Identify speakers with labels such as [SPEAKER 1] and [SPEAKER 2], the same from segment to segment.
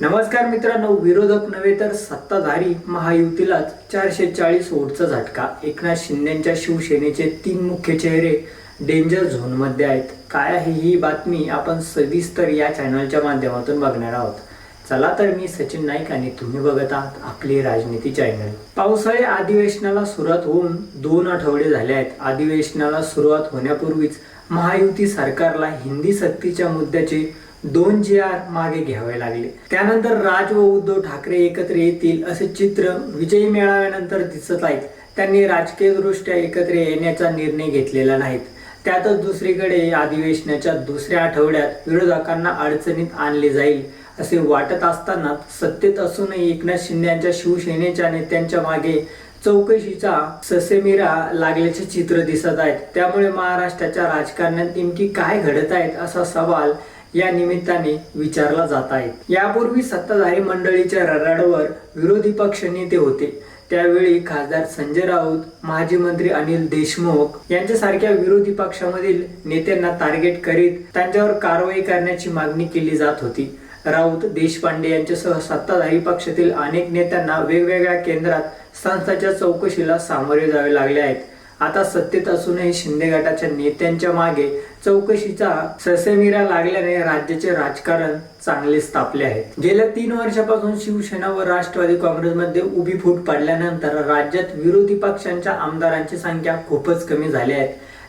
[SPEAKER 1] नमस्कार मित्रांनो विरोधक नव्हे तर सत्ताधारी महायुतीलाच चारशे चाळीस वोटचा झटका. एकनाथ शिंदेच्या शिवसेनेचे तीन मुख्य चेहरे डेंजर झोनमध्ये आहेत. काय आहे ही बातमी आपण सविस्तर या चॅनलच्या माध्यमातून बघणार आहोत. चला तर मी सचिन नाईक आणि तुम्ही बघत आहात आपली राजनीती चॅनल पावसाळी अधिवेशनाला सुरुवात होऊन दोन आठवडे झाले आहेत. अधिवेशनाला सुरुवात होण्यापूर्वीच महायुती सरकारला हिंदी सक्तीच्या मुद्द्याचे दोन जी आर मागे घ्यावे लागले. त्यानंतर राज व उद्धव ठाकरे एकत्र येतील असे चित्र विजयी मेळाव्यानंतर दिसत आहेत. त्यांनी राजकीय दृष्ट्या एकत्र येण्याचा निर्णय घेतलेला नाहीत. त्यातच दुसरीकडे अधिवेशनाच्या दुसऱ्या आठवड्यात विरोधकांना अडचणीत आणले जाईल असे वाटत असताना सत्तेत असूनही एकनाथ शिंदे यांच्या शिवसेनेच्या नेत्यांच्या मागे चौकशीचा ससेमिरा लागल्याचे चित्र दिसत आहेत. त्यामुळे महाराष्ट्राच्या राजकारणात नेमकी काय घडत आहेत असा सवाल या निमित्ताने विचारला जात आहेत. यापूर्वी सत्ताधारी मंडळीच्या रडाडवर विरोधी पक्ष नेते होते. त्यावेळी खासदार संजय राऊत माजी मंत्री अनिल देशमुख यांच्यासारख्या विरोधी पक्षामधील नेत्यांना टार्गेट करीत त्यांच्यावर कारवाई करण्याची मागणी केली जात होती. राऊत देशपांडे यांच्यासह सत्ताधारी पक्षातील अनेक नेत्यांना वेगवेगळ्या केंद्रात संस्थाच्या चौकशीला सामोरे जावे लागले आहेत. आता सत्तेत असूनही शिंदे गटाच्या नेत्यांच्या मागे चौकशीचा ससेमिरा लागल्याने राज्याचे राजकारण चांगलेच तापले आहे. गेल्या तीन वर्षापासून शिवसेना व राष्ट्रवादी काँग्रेसमध्ये उभी फूट पडल्यानंतर राज्यात विरोधी पक्षांच्या आमदारांची संख्या खूपच कमी झाली आहे.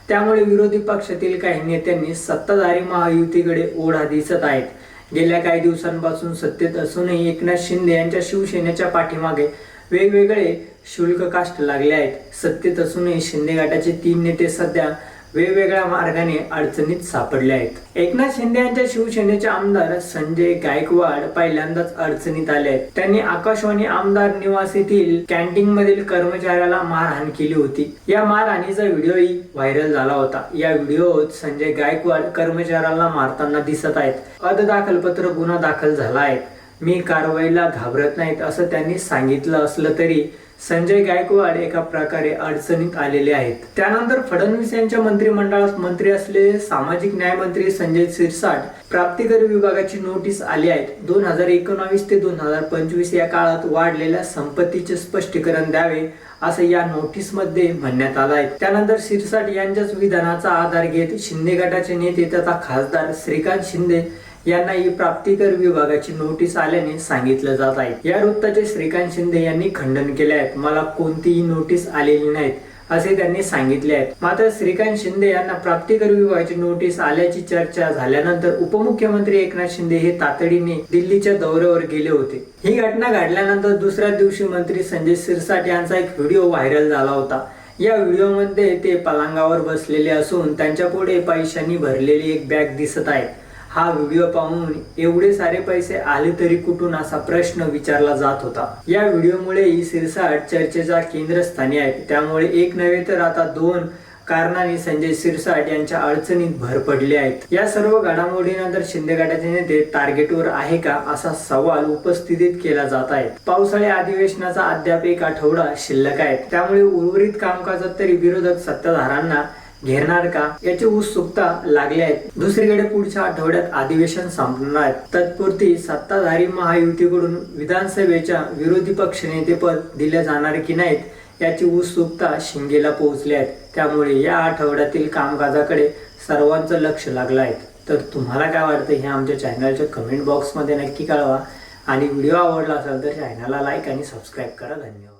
[SPEAKER 1] त्यामुळे विरोधी पक्षातील काही नेत्यांनी सत्ताधारी महायुतीकडे ओढा दिसत आहेत. गेल्या काही दिवसांपासून सत्तेत असूनही एकनाथ शिंदे यांच्या शिवसेनेच्या पाठीमागे वेगवेगळे शुल्क कास्ट लागले आहेत. सत्तेत असूनही शिंदे गटाचे तीन नेते सध्या वेगवेगळ्या मार्गाने अडचणीत सापडले आहेत. एकनाथ शिंदे यांच्या शिवसेनेचे आमदार संजय गायकवाड पहिल्यांदाच अडचणीत आले आहेत. त्यांनी आकाशवाणी आमदार निवास येथील कॅन्टीन मधील कर्मचाऱ्याला मारहाण केली होती. या मारहाणीचा व्हिडिओही व्हायरल झाला होता. या व्हिडिओत संजय गायकवाड कर्मचाऱ्याला मारताना दिसत आहेत. अददाखलपत्र गुन्हा दाखल झाला आहे. मी कारवाईला घाबरत नाहीत असं त्यांनी सांगितलं असलं तरी संजय गायकवाड एका प्रकारे अडचणीत आलेले आहेत. त्यानंतर फडणवीस यांच्या मंत्रिमंडळात मंत्री असलेले सामाजिक न्याय मंत्री संजय सिरसाट प्राप्तिकर विभागाची नोटीस आली आहे दोन हजार एकोणावीस ते दोन हजार पंचवीस या काळात वाढलेल्या संपत्तीचे स्पष्टीकरण द्यावे असं या नोटीसमध्ये म्हणण्यात आलं आहे. त्यानंतर सिरसाट यांच्याच विधानाचा आधार घेत शिंदे गटाचे नेते तथा खासदार श्रीकांत शिंदे यांना ही प्राप्तिकर विभागाची नोटीस आल्याने सांगितलं जात आहे. या वृत्ताचे श्रीकांत शिंदे यांनी खंडन केले आहेत. मला कोणतीही नोटीस आलेली नाहीत असे त्यांनी सांगितले आहेत. मात्र श्रीकांत शिंदे यांना प्राप्तिकर विभागाची नोटीस आल्याची चर्चा झाल्यानंतर उपमुख्यमंत्री एकनाथ शिंदे हे तातडीने दिल्लीच्या दौऱ्यावर गेले होते. ही घटना घडल्यानंतर दुसऱ्या दिवशी मंत्री संजय सिरसाट यांचा एक व्हिडिओ व्हायरल झाला होता. या व्हिडिओमध्ये ते पलंगावर बसलेले असून त्यांच्या पुढे पैशांनी भरलेली एक बॅग दिसत आहे. हा व्हिडिओ पाहून एवढे सारे पैसे आले तरी कुठून असा प्रश्न विचारला जात होता. या व्हिडिओमुळे ही सिरसाट चर्चेच्या केंद्रस्थानी आहे. त्यामुळे एक नव्हे तर आता दोन कारणाने संजय सिरसाट यांच्या अडचणीत भर पडले आहेत. या सर्व घडामोडीनंतर शिंदे गटाचे नेते टार्गेटवर आहे का असा सवाल उपस्थितीत केला जात आहे. पावसाळी अधिवेशनाचा अद्याप एक आठवडा शिल्लक आहे. त्यामुळे उर्वरित कामकाजात तरी विरोधक सत्ताधारांना घेरणार का? याची उत्सुकता लागली आहेत दुसरीकडे पुढच्या आठवड्यात अधिवेशन संपणार आहे. तत्पुरती सत्ताधारी महायुतीकडून विधानसभेच्या विरोधी पक्षनेतेपद दिले जाणार की नाहीत याची उत्सुकता शिंगेला पोहोचली आहे. त्यामुळे या आठवड्यातील कामकाजाकडे सर्वांचं लक्ष लागलं आहे. तर तुम्हाला काय वाटतं हे आमच्या चॅनलच्या कमेंट बॉक्समध्ये नक्की कळवा. आणि व्हिडिओ आवडला असेल तर चॅनलला लाईक आणि सबस्क्राईब करा. धन्यवाद.